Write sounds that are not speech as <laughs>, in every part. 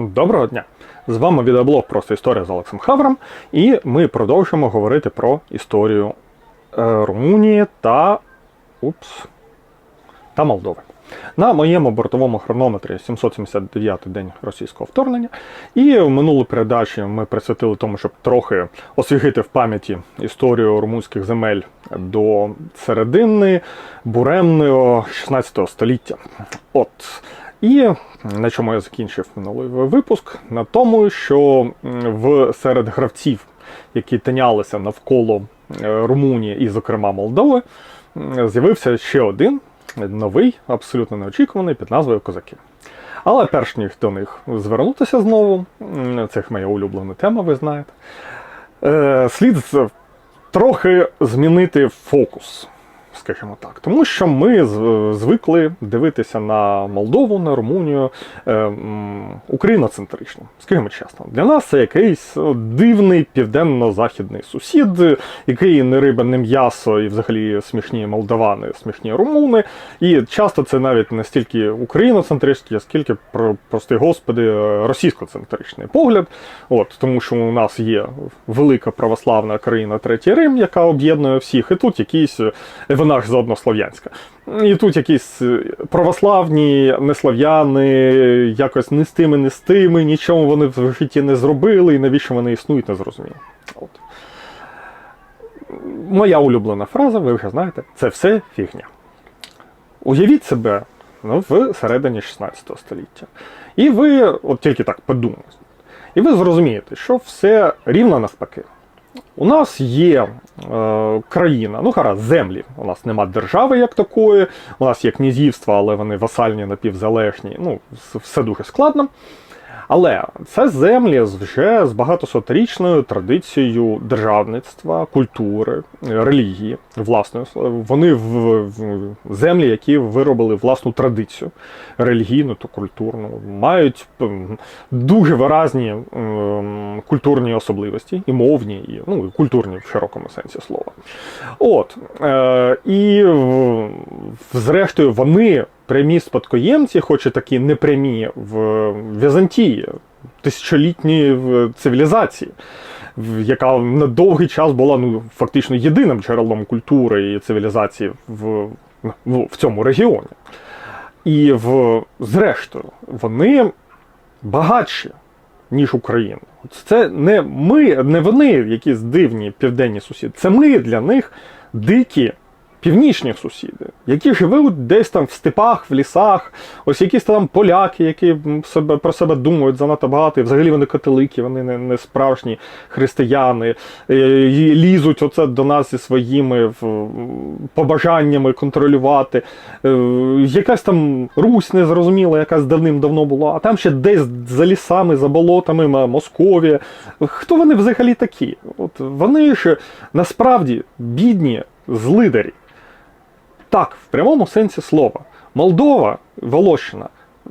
Доброго дня! З вами відеоблог Просто історія з Олексом Хавром, і ми продовжуємо говорити про історію е, Румунії та. Упс, та Молдови. На моєму бортовому хронометрі 779 день російського вторгнення. І в минулу передачі ми присвятили тому, щоб трохи освігити в пам'яті історію румунських земель до середини буремного 16 століття. От. І на чому я закінчив минулий випуск? На тому, що в серед гравців, які тинялися навколо е, Румунії і, зокрема, Молдови, з'явився ще один новий, абсолютно неочікуваний під назвою Козаки. Але перш ніж до них звернутися знову, це моя улюблена тема, ви знаєте, е, слід трохи змінити фокус, скажімо так. Тому що ми звикли дивитися на Молдову, на Румунію е, україноцентрично. Скажімо чесно, для нас це якийсь дивний південно-західний сусід, який не риба, не м'ясо, і взагалі смішні молдавани, смішні румуни. І часто це навіть не стільки україноцентричний, скільки про прости господи, е, російськоцентричний погляд. От тому, що у нас є велика православна країна Третій Рим, яка об'єднує всіх, і тут якийсь е, вона ж заодно слов'янська. І тут якісь е, православні, неслав'яни, якось не з тими, не з тими, нічого вони в житті не зробили, і навіщо вони існують, не зрозуміло. От. Моя улюблена фраза, ви вже знаєте, це все фігня. Уявіть себе ну, в середині 16 століття. І ви, от тільки так подумайте, і ви зрозумієте, що все рівно навпаки. У нас є е, країна, ну гаразд, землі. У нас нема держави як такої, у нас є князівства, але вони васальні, напівзалежні. Ну, все дуже складно. Але це землі з вже з багатосотрічною традицією державництва, культури, релігії, власної вони в, землі, які виробили власну традицію релігійну та культурну, мають дуже виразні культурні особливості, і мовні, і ну, і культурні в широкому сенсі слова. От е, і зрештою вони прямі спадкоємці, хоч і такі непрямі в Візантії, тисячолітньої в- цивілізації, яка на довгий час була ну, фактично єдиним джерелом культури і цивілізації в, в, в цьому регіоні. І в, зрештою, вони багатші, ніж Україна. Це не ми, не вони, якісь дивні південні сусіди. Це ми для них дикі північні сусіди, які живуть десь там в степах, в лісах, ось якісь там поляки, які себе, про себе думають занадто багато, і взагалі вони католики, вони не, не справжні християни, е, і лізуть оце до нас зі своїми побажаннями контролювати. Е, Якась там Русь незрозуміла, якась давним-давно була, а там ще десь за лісами, за болотами, Московія. Хто вони взагалі такі? От вони ж насправді бідні злидарі. Так, в прямому сенсі слова. Молдова, Волощина,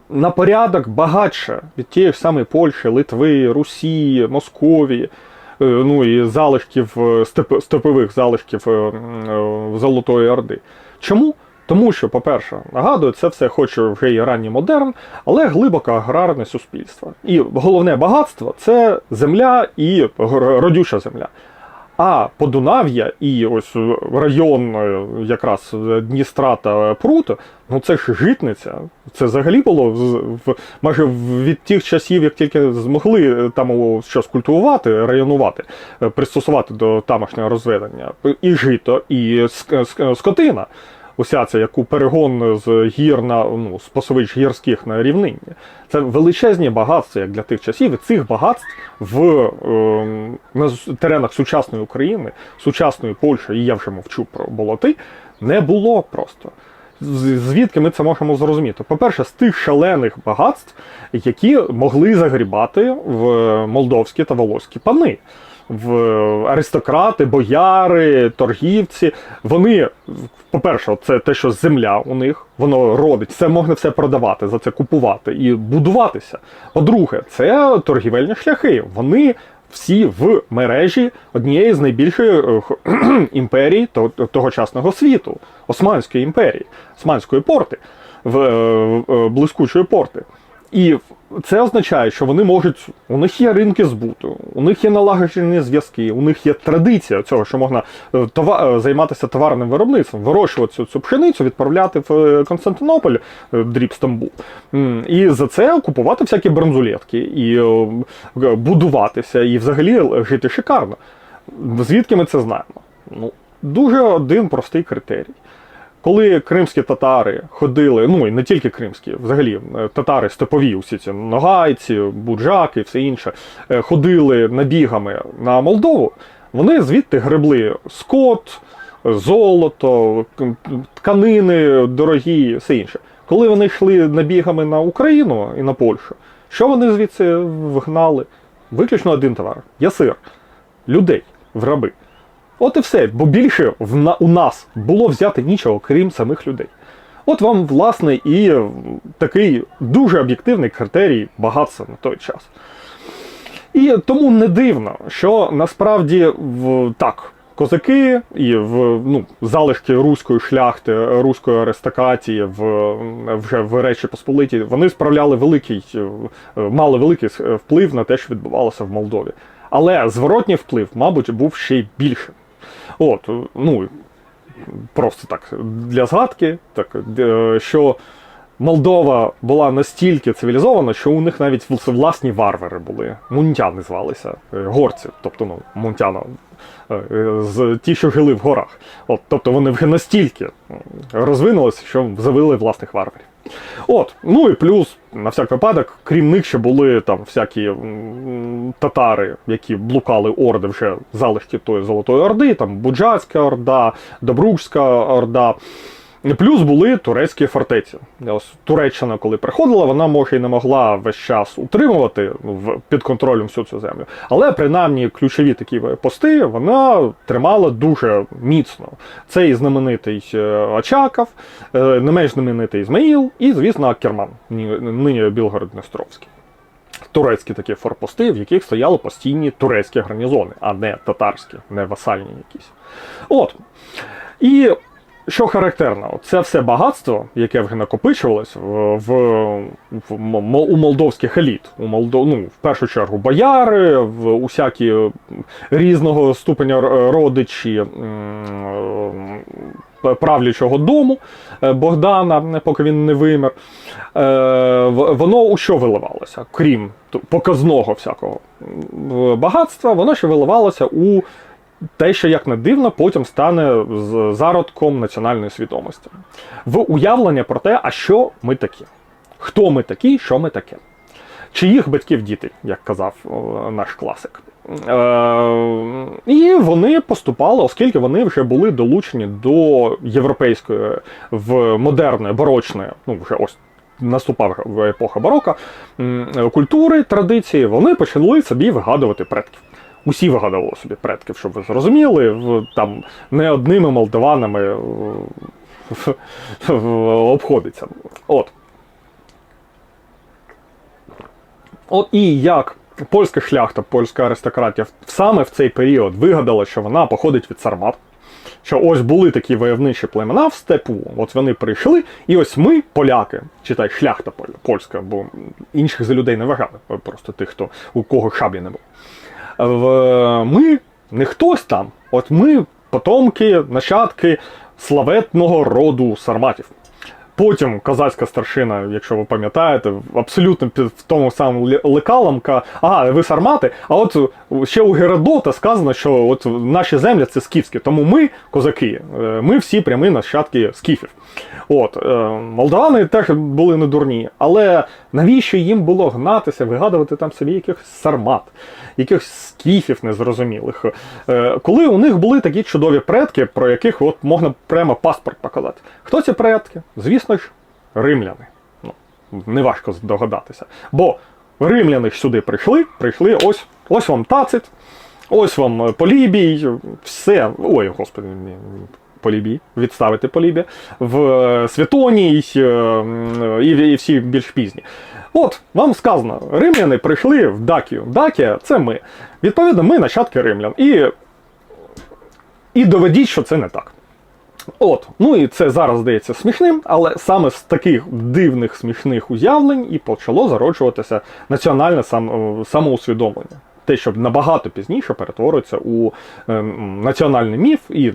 на порядок багатша від тієї ж самої Польщі, Литви, Русі, Московії, е, ну і залишків е, степ, степових залишків е, Золотої Орди. Чому? Тому що, по-перше, нагадую, це все хоч вже і ранній модерн, але глибоко аграрне суспільство. І головне багатство це земля і родюча земля. А Подунав'я і ось район е, якраз Дністра та Прут, ну це ж житниця. Це взагалі було в майже від тих часів, як тільки змогли е, там щось культивувати, районувати, е, пристосувати до тамошнього розведення. І жито, і ск- ск- скотина. Уся ця, яку перегон з гір на ну, з пасовищ гірських на рівнині. Це величезні багатства, як для тих часів, і цих багатств в е, на теренах сучасної України, сучасної Польщі, і я вже мовчу про болоти, не було просто. Звідки ми це можемо зрозуміти? По-перше, з тих шалених багатств, які могли загрібати в молдовські та волоські пани. В аристократи, бояри, торгівці. Вони, по-перше, це те, що земля у них, воно родить, це можна все продавати, за це купувати і будуватися. По-друге, це торгівельні шляхи. Вони всі в мережі однієї з найбільших е, <clears throat> імперій тогочасного світу, Османської імперії, Османської порти, в е, е, блискучої порти. І це означає, що вони можуть, у них є ринки збуту, у них є налагоджені зв'язки, у них є традиція цього, що можна е, това, е, займатися товарним виробництвом, вирощувати цю, цю пшеницю, відправляти в е, Константинополь, дріб Стамбул. І за це купувати всякі бронзулетки, і будуватися, і взагалі жити шикарно. Звідки ми це знаємо? Ну, дуже один простий критерій. Коли кримські татари ходили, ну і не тільки кримські, взагалі е, татари степові, усі ці ногайці, буджаки, все інше, е, ходили набігами на Молдову, вони звідти гребли скот, золото, тканини дорогі, все інше. Коли вони йшли набігами на Україну і на Польщу, що вони звідси вгнали? Виключно один товар ясир, людей в раби. От і все, бо більше в на, у нас було взяти нічого, крім самих людей. От вам, власне, і е, такий дуже об'єктивний критерій багатства на той час. І тому не дивно, що насправді в так. Козаки і в ну, залишки руської шляхти, руської аристократії в вже в Речі Посполитій, вони справляли великий, е, мали великий вплив на те, що відбувалося в Молдові. Але зворотній вплив, мабуть, був ще й більшим. От, ну, просто так, для згадки, так, що Молдова була настільки цивілізована, що у них навіть власні варвари були. Мунтяни звалися, е, горці, тобто ну, мунтяна, е, е, з ті, що жили в горах. От, тобто вони вже настільки розвинулися, що завели власних варварів. От, ну і плюс, на всяк випадок, крім них ще були там всякі татари, які блукали орди вже залишки тої Золотої Орди, там Буджацька Орда, Добруджська Орда. Плюс були турецькі фортеці. Ось Туреччина, коли приходила, вона може і не могла весь час утримувати під контролем всю цю землю. Але принаймні ключові такі пости вона тримала дуже міцно. Це і знаменитий е, Очаков, е, не менш знаменитий Ізмаїл, і, звісно, Акерман, нині Білгород-Днестровський. Турецькі такі форпости, в яких стояли постійні турецькі гарнізони, а не татарські, не васальні якісь. От. І що характерно, це все багатство, яке вже накопичувалось в, в, в у молдовських еліт. У Молдов, ну, в першу чергу бояри, в усякі різного ступеня родичі правлячого дому е, Богдана, поки він не вимер. Е, Воно у що виливалося? Крім показного всякого багатства, воно ще виливалося у те, що як не дивно, потім стане зародком національної свідомості. В уявлення про те, а що ми такі, хто ми такі, що ми таке. Чиїх батьків діти, як казав наш класик. Е, і вони поступали, оскільки вони вже були долучені до європейської в модерної, барочної, ну вже ось наступав епоха барока, культури, традиції, вони почали собі вигадувати предків. Усі вигадували собі предків, щоб ви зрозуміли, там не одними молдаванами е, обходиться. От. От і як польська шляхта, польська аристократія саме в цей період вигадала, що вона походить від сармат. Що ось були такі войовничі племена в степу, от вони прийшли, і ось ми, поляки, читай шляхта польська, бо інших за людей не вважали, просто тих, хто у кого шаблі не було. В- Ми не хтось там, от ми потомки, нащадки славетного роду сарматів. Потім козацька старшина, якщо ви пам'ятаєте, абсолютно під в тому самому лі- а ви сармати. А от ще у Геродота сказано, що от наші землі це скіфські, тому ми, козаки, е, ми всі прямі нащадки скіфів. От, е, молдавани теж були не дурні, але навіщо їм було гнатися, вигадувати там собі якихось сармат, якихось скіфів незрозумілих? Е, коли у них були такі чудові предки, про яких от можна прямо паспорт показати. Хто ці предки? Звісно ж, римляни. Ну, неважко здогадатися. Бо римляни ж сюди прийшли, прийшли, ось, ось вам тацит, ось вам е, Полібій, все. Ой, господи, Полібій, відставити Полібія, в е, Святоній е, і, і всі більш пізні. От, вам сказано, римляни прийшли в Дакію. Дакія це ми. Відповідно, ми нащадки римлян. І, і доведіть, що це не так. От, ну і це зараз здається смішним, але саме з таких дивних смішних уявлень і почало зароджуватися національне сам, самоусвідомлення. Те, що набагато пізніше перетворюється у ем, національний міф і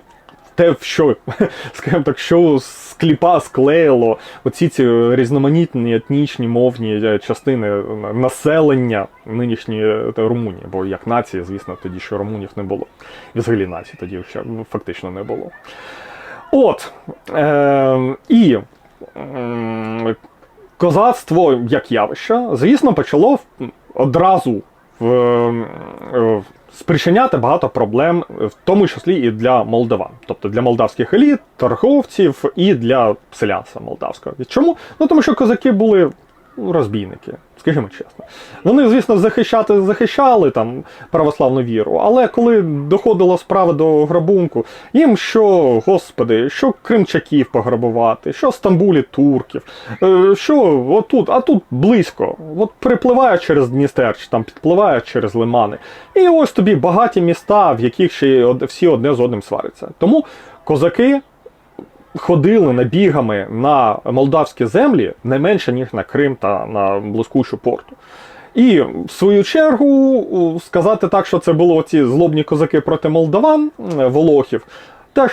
те, в що, <laughs> скажімо так, що з кліпа склеїло оці ці різноманітні етнічні мовні е, частини населення нинішньої е, Румунії, бо як нації, звісно, тоді ще румунів не було. І взагалі нації тоді ще ну, фактично не було. От. Е, і е, козацтво як явище, звісно, почало одразу в, в спричиняти багато проблем, в тому числі і для молдаван, тобто для молдавських еліт, торговців і для селянства молдавського. Чому? Ну тому що козаки були розбійники, скажімо чесно. Вони, звісно, захищати захищали там православну віру, але коли доходила справа до грабунку, їм що, господи, що кримчаків пограбувати, що Стамбулі турків, е, що отут, а тут близько. От припливає через Дністер, чи там підпливає через лимани. І ось тобі багаті міста, в яких ще всі одне з одним сваряться. Тому козаки ходили набігами на молдавські землі не менше, ніж на Крим та на блискучу порту. І в свою чергу сказати так, що це були ці злобні козаки проти молдаван, е, волохів, теж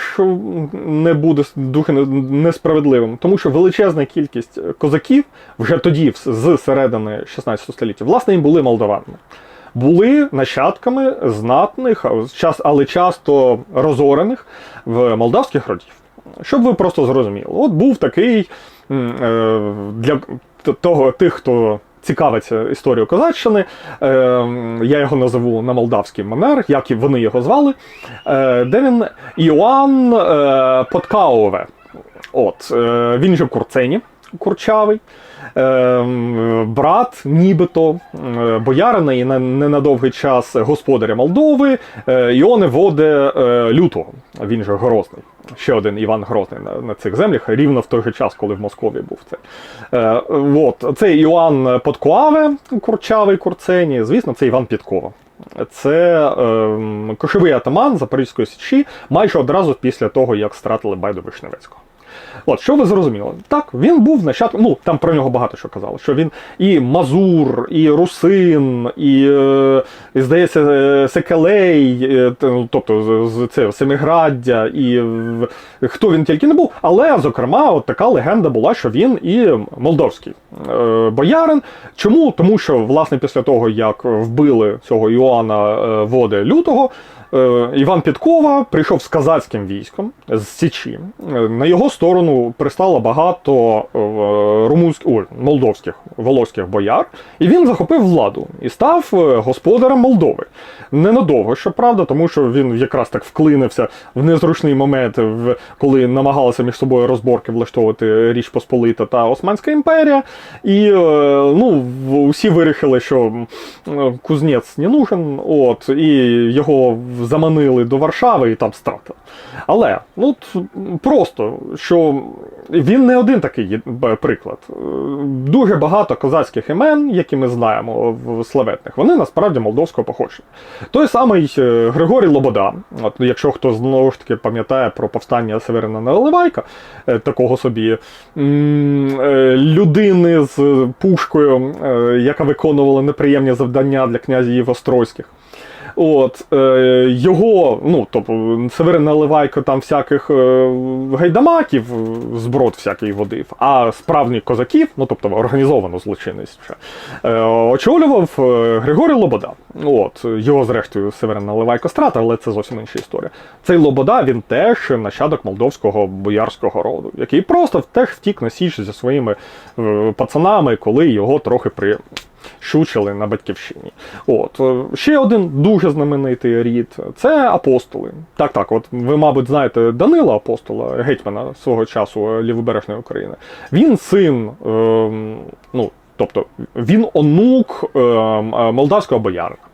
не буде дуже несправедливим, тому що величезна кількість козаків вже тоді, з середини 16 століття, власне, і були молдаванами. Були нащадками знатних, але часто розорених в молдавських родів. Щоб ви просто зрозуміли, от був такий е, для того, тих, хто цікавиться історією козаччини, е, я його назову на молдавський манер, як і вони його звали, е, де він? Іоанн Подкаове. От, він же Курцені, курчавий. Е, брат, нібито е, боярина і на ненадовгий час господаря Молдови, е, Іони воде лютого. Він же Грозний. Ще один Іван Грозний на, на цих землях, рівно в той же час, коли в Москові був це. Е, от, це Іоанн Подкуаве, курчавий курцені, звісно, це Іван Підкова. Це е, кошовий атаман Запорізької січі майже одразу після того, як стратили Байду Вишневецького. От, що ви зрозуміли? Так, він був нащадком, ну там про нього багато що казали, що він і Мазур, і Русин, і, е, і здається, е, Секелей, е, ну, тобто це Семиграддя, і хто він тільки не був. Але, зокрема, от така легенда була, що він і молдовський боярин. Чому? Тому що, власне, після того, як вбили цього Іоанна Води Лютого, Іван Підкова прийшов з казацьким військом з Січі. На його сторону пристало багато е, румунських, ой, молдовських волоських бояр, і він захопив владу і став е, господарем Молдови. Ненадовго, щоправда, тому що він якраз так вклинився в незручний момент, коли намагалися між собою розборки влаштовувати Річ Посполита та Османська імперія. І е, ну, усі вирішили, що кузнець не нужен, от, і його заманили до Варшави і там стратили. Але ну, просто, що він не один такий приклад. Е, Дуже багато козацьких імен, які ми знаємо в славетних, вони насправді молдовського походження. Той самий е, Григорій Лобода, от, якщо хто знову ж таки пам'ятає про повстання Северина Наливайка, е, такого собі людини з пушкою, яка виконувала неприємні завдання для князів Острозьких. От, е, його, ну, тобто, Северин Наливайко там всяких е, гайдамаків, е, зброд всякий водив, а справжніх козаків, ну тобто організовану злочинність вже, е, очолював е, Григорій Лобода. От, його, зрештою, Северин Наливайко стратив, але це зовсім інша історія. Цей Лобода, він теж нащадок молдовського боярського роду, який просто теж втік на січ зі своїми е, пацанами, коли його трохи при. Щучили на батьківщині. От е, ще один дуже знаменитий рід це апостоли. Так, так, от ви, мабуть, знаєте Данила Апостола, гетьмана свого часу е, лівобережної України. Він син, е, ну тобто він онук е, е, молдавського боярина.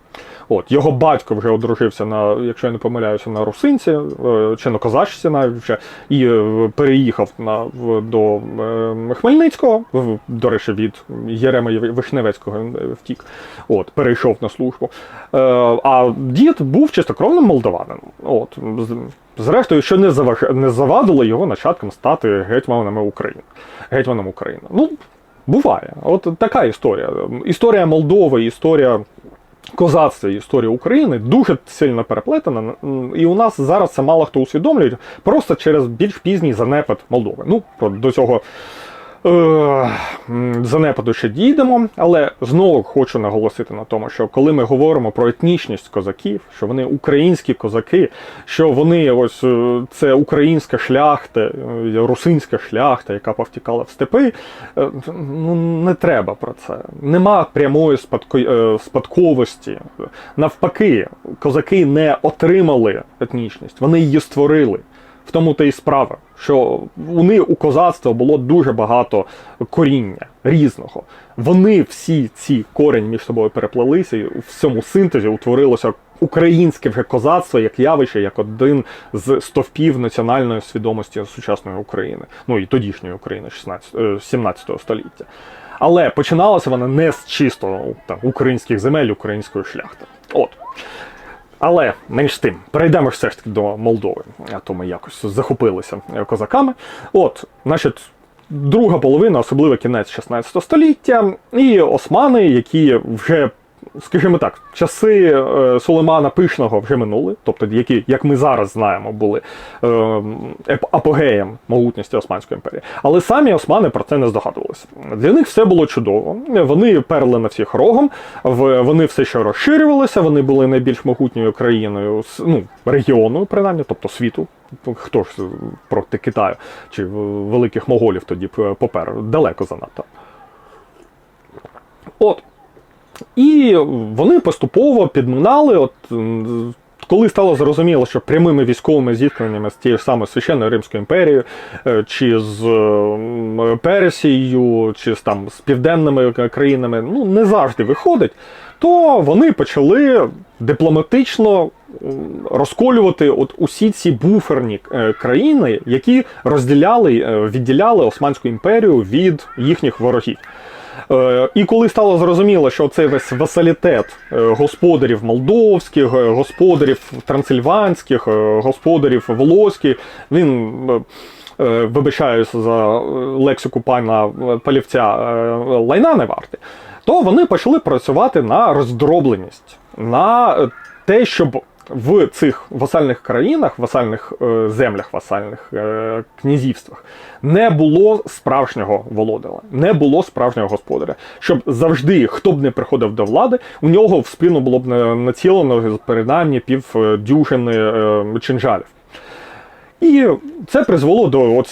От його батько вже одружився на, якщо я не помиляюся, на русинці е, чи на козачці навіть вже, і е, переїхав на до е, Хмельницького. До речі, від Єрема Вишневецького він, е, втік. От перейшов на службу. А дід був чистокровним молдаванином. От зрештою, що не заваж... не завадило його нащадкам стати гетьманами України. Гетьманом України. Ну, буває. От така історія. Історія Молдови, історія козацтва, і історія України дуже сильно переплетена. І у нас зараз це мало хто усвідомлює, просто через більш пізній занепад Молдови. Ну, до цього. Е, занепаду ще дійдемо, але знову хочу наголосити на тому, що коли ми говоримо про етнічність козаків, що вони українські козаки, що вони ось е, це українська шляхта, е, русинська шляхта, яка повтікала в степи, ну не треба про це. Нема прямої спадко, спадковості. Навпаки, козаки не отримали етнічність, вони її створили. В тому та й справа, що у них у козацтва було дуже багато коріння різного. Вони всі ці корені між собою переплелися, і в цьому синтезі утворилося українське вже козацтво як явище, як один з стовпів національної свідомості сучасної України, ну і тодішньої України 16, е, 17 століття. Але починалося вона не з чисто ну, там, українських земель, української шляхти. От. Але менш тим, перейдемо все ж таки до Молдови, а то ми якось захопилися козаками. От, значить, друга половина, особливо кінець 16 століття, і османи, які вже, скажімо так, часи е, Сулеймана Пишного вже минули, тобто які, як ми зараз знаємо, були е, апогеєм могутності Османської імперії. Але самі османи про це не здогадувалися. Для них все було чудово. Вони перли на всіх рогом, вони все ще розширювалися, вони були найбільш могутньою країною, ну, регіону, принаймні, тобто світу. Хто ж проти Китаю чи великих моголів тоді попер далеко занадто. От. І вони поступово підминали. От, коли стало зрозуміло, що прямими військовими зіткненнями з тією ж самою священною Римською імперією, е, чи з Персією, чи з, там, з південними країнами ну, не завжди виходить, то вони почали дипломатично розколювати от усі ці буферні е, країни, які розділяли, е, відділяли Османську імперію від їхніх ворогів. Е, І коли стало зрозуміло, що цей весь васалітет е, господарів молдовських, е, господарів трансильванських, господарів волоських, він. Вибачаюся за лексику пана Палівця лайна не варти, то вони почали працювати на роздробленість, на те, щоб в цих васальних країнах, васальних е, землях, васальних е, князівствах не було справжнього володаря, не було справжнього господаря. Щоб завжди, хто б не приходив до влади, у нього в спину було б на- націлено принаймні півдюжини е, чинжалів. І це призвело до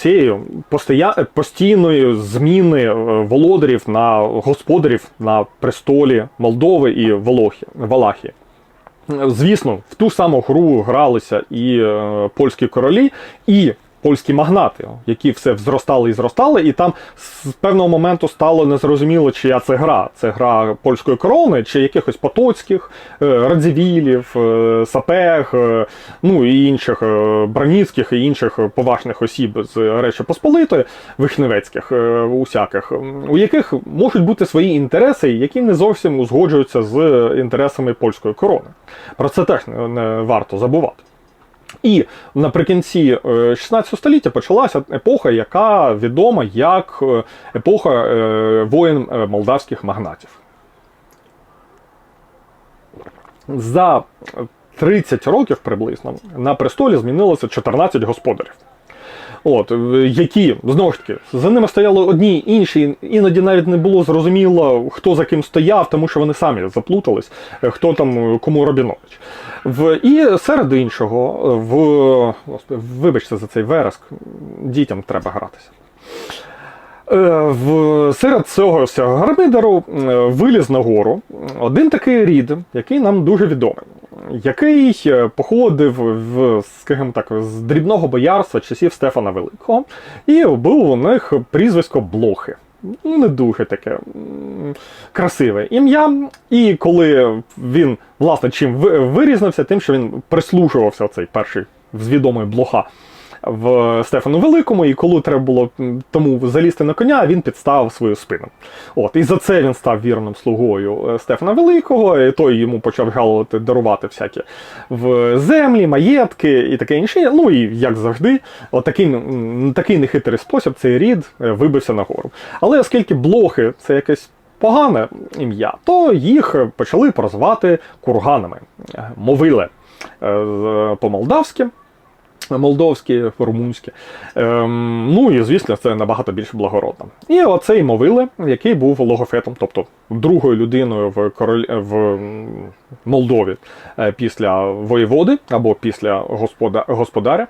постоя... постійної зміни е, володарів на господарів на престолі Молдови і Волохи... Валахії. Звісно, в ту саму гру гралися і е, польські королі, і польські магнати, які все зростали і зростали, і там з певного моменту стало незрозуміло, чия це гра. Це гра польської корони, чи якихось потоцьких, е, радзівілів, е, сапег, е, ну і інших браніцьких і інших поважних осіб з Речі Посполитої, вишневецьких е, усяких, у яких можуть бути свої інтереси, які не зовсім узгоджуються з інтересами польської корони. Про це теж не варто забувати. І наприкінці е, 16 століття почалася епоха, яка відома як е, епоха воїн е, молдавських магнатів. За 30 років приблизно на престолі змінилося 14 господарів. От, які, знову ж таки, за ними стояли одні інші, іноді навіть не було зрозуміло, хто за ким стояв, тому що вони самі заплутались, е, хто там е, кому Робінович. В, і серед іншого, в, вибачте за цей вереск, дітям треба гратися. Е, В, серед цього всього гармидеру е, виліз на гору один такий рід, який нам дуже відомий, який е, походив в, скажімо так, з дрібного боярства часів Стефана Великого, і був у них прізвисько Блохи. ну, не дуже таке красиве ім'я. І коли він, власне, чим вирізнився, тим, що він прислушувався цей перший з відомої блоха в Стефану Великому, і коли треба було тому залізти на коня, він підставив свою спину. От, і за це він став вірним слугою е, Стефана Великого, і той йому почав жалувати, дарувати всякі в землі, маєтки і таке інше. Ну і як завжди, от такий, нехитрий спосіб цей рід е, вибився нагору. Але оскільки блохи це якесь погане ім'я, то їх почали прозвати курганами, е, мовили по-молдавськи. Молдовські, румунські. Ем, ну і звісно, це набагато більш благородно. І оцей Мовиле, який був логофетом, тобто другою людиною в король в Молдові е, після воєводи або після господа... господаря,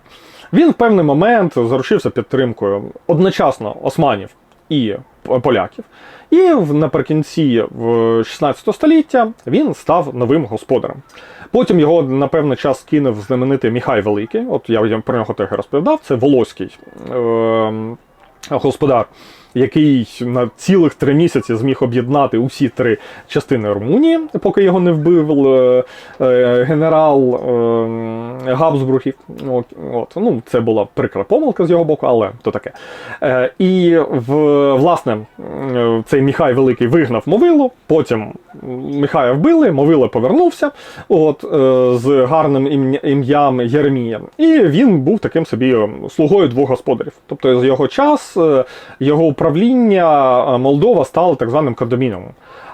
він в певний момент заручився підтримкою одночасно османів і поляків. І наприкінці 16 століття він став новим господарем. Потім його на певний час кинув знаменитий Міхай Великий. От я я про нього теж розповідав. Це волоський е, господар, який на цілих три місяці зміг об'єднати усі три частини Румунії, поки його не вбив е, е, генерал е, Габсбургів. От, от, ну, це була прикра помилка з його боку, але то таке. Е, і в, власне е, цей Міхай Великий вигнав Мовилу, потім Михая вбили, Мовила повернувся от, е, з гарним ім'ям Єремія. І він був таким собі е, слугою двох господарів. Тобто з його час е, його управління е, Молдова стало так званим кодомініумом.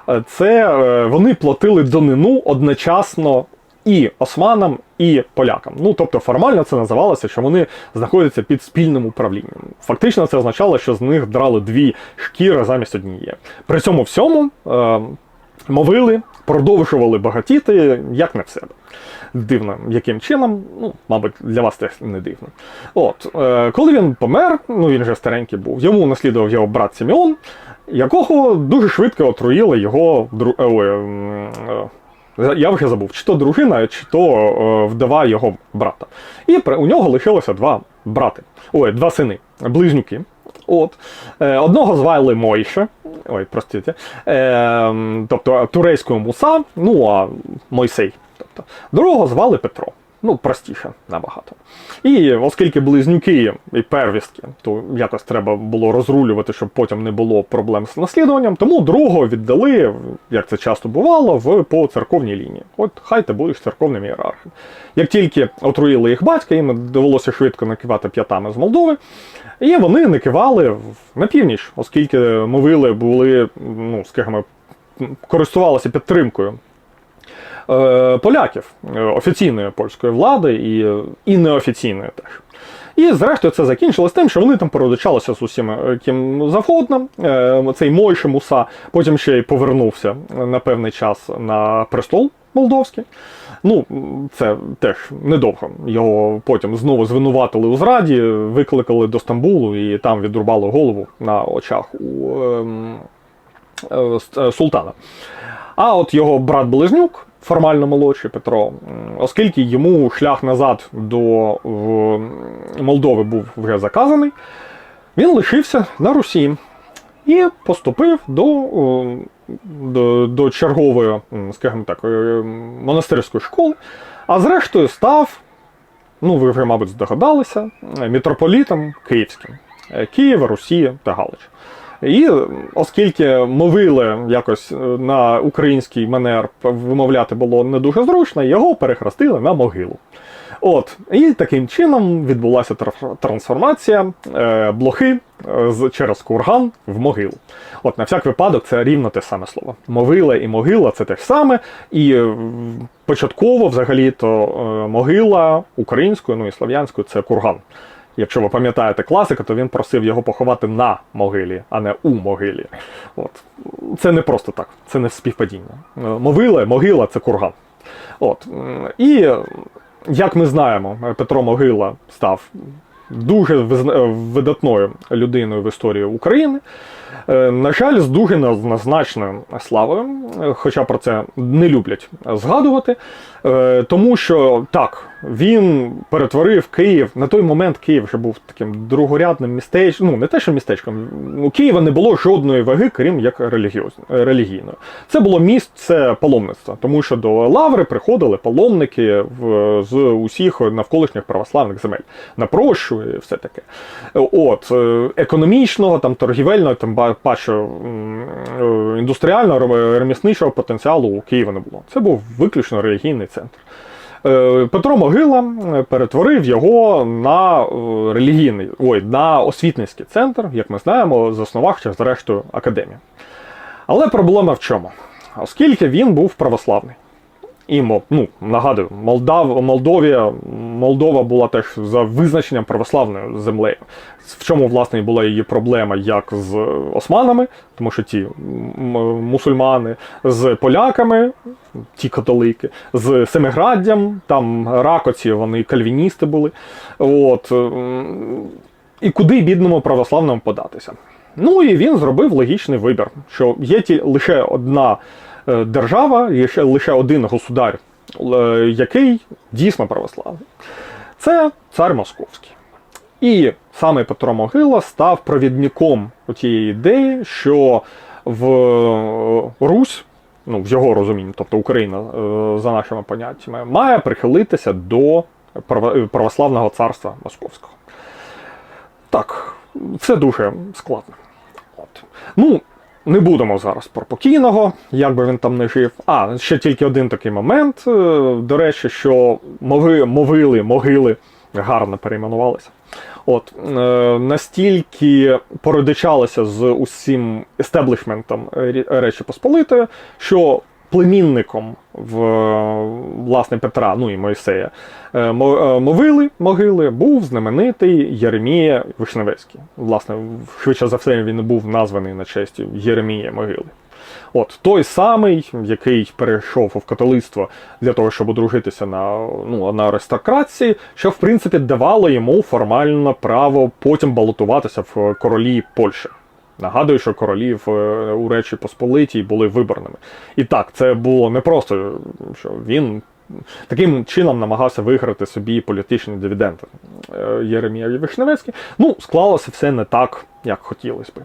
Е, Це е, вони платили данину одночасно і османам, і полякам. Ну тобто формально це називалося, що вони знаходяться під спільним управлінням. Фактично це означало, що з них драли дві шкіри замість однієї. При цьому всьому мовили, продовжували багатіти, як не в себе. Дивно, яким чином, ну, мабуть, для вас теж не дивно. От, е, коли він помер, ну він вже старенький був, йому наслідував його брат Сімеон, якого дуже швидко отруїли його дру... е, м, е, я вже забув, чи то дружина, чи то е, вдова його брата. І при- у нього лишилося два брати, ой, два сини, близнюки. От. Е, одного звали Мойше, ой, простите, е, тобто турецькою Муса, ну а Мойсей. Тобто. Другого звали Петро. Ну, простіше набагато. І оскільки близнюки і первістки, то якось треба було розрулювати, щоб потім не було проблем з наслідуванням, тому другого віддали, як це часто бувало, в по церковній лінії. От хай ти будеш церковним ієрархом. Як тільки отруїли їх батька, їм довелося швидко накивати п'ятами з Молдови, і вони накивали на північ, оскільки мовили були, ну, скажімо, користувалися підтримкою поляків, е, офіційної польської влади і, і неофіційної теж. І зрештою це закінчилось тим, що вони там порозичалися з усім е, ким завгодно. Е, Цей Мойше Муса потім ще й повернувся на певний час на престол молдовський. Ну, це теж недовго. Його потім знову звинуватили у зраді, викликали до Стамбулу і там відрубали голову на очах у ем, е, е, султана. А от його брат Близнюк, формально молодший Петро, оскільки йому шлях назад до Молдови був вже заказаний, він лишився на Русі і поступив до, до, до чергової, скажімо так, е, монастирської школи, а зрештою став, ну ви вже, мабуть, здогадалися, митрополітом Київським. Е, Києва, Росії та Галич. І оскільки мовили якось е, на український манер вимовляти було не дуже зручно, його перехрестили на могилу. От, і таким чином відбулася трансформація е, блохи е, з, через курган в могилу. От, на всяк випадок, це рівно те саме слово. Мовила і могила це те ж саме. І е, початково, взагалі, то е, могила українською, ну і слов'янською це курган. Якщо ви пам'ятаєте класика, то він просив його поховати на могилі, а не у могилі. От. Це не просто так, це не співпадіння. Могила, Мовила, могила це курган. От. І е, як ми знаємо, е, Петро Могила став дуже е, видатною людиною в історії України. Е, На жаль, з дуже неоднозначною славою, хоча про це не люблять згадувати. Е, Тому що так, він перетворив Київ. На той момент Київ вже був таким другорядним містечком. Ну, не те, що містечком. У Києва не було жодної ваги, крім як релігійної. Це було місце паломництва, тому що до Лаври приходили паломники з усіх навколишніх православних земель. На прощу і все таке. От, е, економічного, там, торгівельного, там паче індустріального ремісничого потенціалу у Києва не було. Це був виключно релігійний центр. Е, Петро Могила е, перетворив його на е, релігійний, ой, на освітницький центр, як ми знаємо, заснував заснувавши зрештою академію. Але проблема в чому? Оскільки він був православний. І ну, нагадую, Молдав, Молдовія, Молдова була теж за визначенням православною землею. В чому, власне, була її проблема як з османами, тому що ті мусульмани, з поляками, ті католики, з Семиграддям, там ракоці, вони кальвіністи були. От, і куди бідному православному податися? Ну і він зробив логічний вибір, що є ті, лише одна держава, є ще лише один государ, е, який дійсно православний. Це цар Московський. І саме Петро Могила став провідником тієї ідеї, що в е, Русь, ну в його розумінні, тобто Україна е, за нашими поняттями, має прихилитися до православного царства Московського. Так, все дуже складно. От. Ну, не будемо зараз про покійного, як би він там не жив. А, ще тільки один такий момент. е, До речі, що мови, мовили, могили гарно перейменувалися. От, е, настільки породичалися з усім естеблішментом Речі Посполитої, що племінником в власне Петра, ну і Мойсея, е, е, мовили могили був знаменитий Єремія Вишневецький. Власне, швидше за все, він був названий на честь Єремія могили. От той самий, який перейшов в католицтво для того, щоб одружитися на, ну, на аристократії, що в принципі давало йому формально право потім балотуватися в королі Польщі. Нагадую, що королі в, е, у Речі Посполитій були виборними. І так, це було не просто, що він таким чином намагався виграти собі політичні дивіденди. Е, Єремія Вишневецький. Ну, склалося все не так, як хотілося би.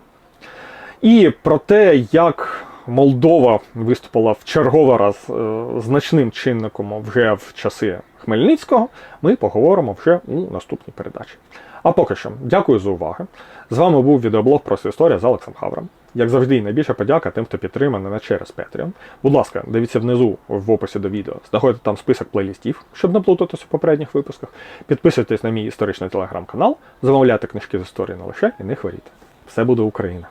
І про те, як Молдова виступила в черговий раз е, значним чинником вже в часи Хмельницького, ми поговоримо вже у наступній передачі. А поки що, дякую за увагу. З вами був відеоблог «Просто історія» з Алексом Хавром. Як завжди, найбільша подяка тим, хто підтримає мене через Patreon. Будь ласка, дивіться внизу в описі до відео. Знаходите там список плейлістів, щоб не плутатися у попередніх випусках. Підписуйтесь на мій історичний телеграм-канал, замовляйте книжки з історії не лише і не хворійте. Все буде Україна!